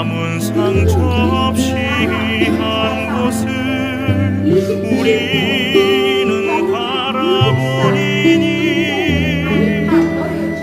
남은 상처 없이 한 곳을 우리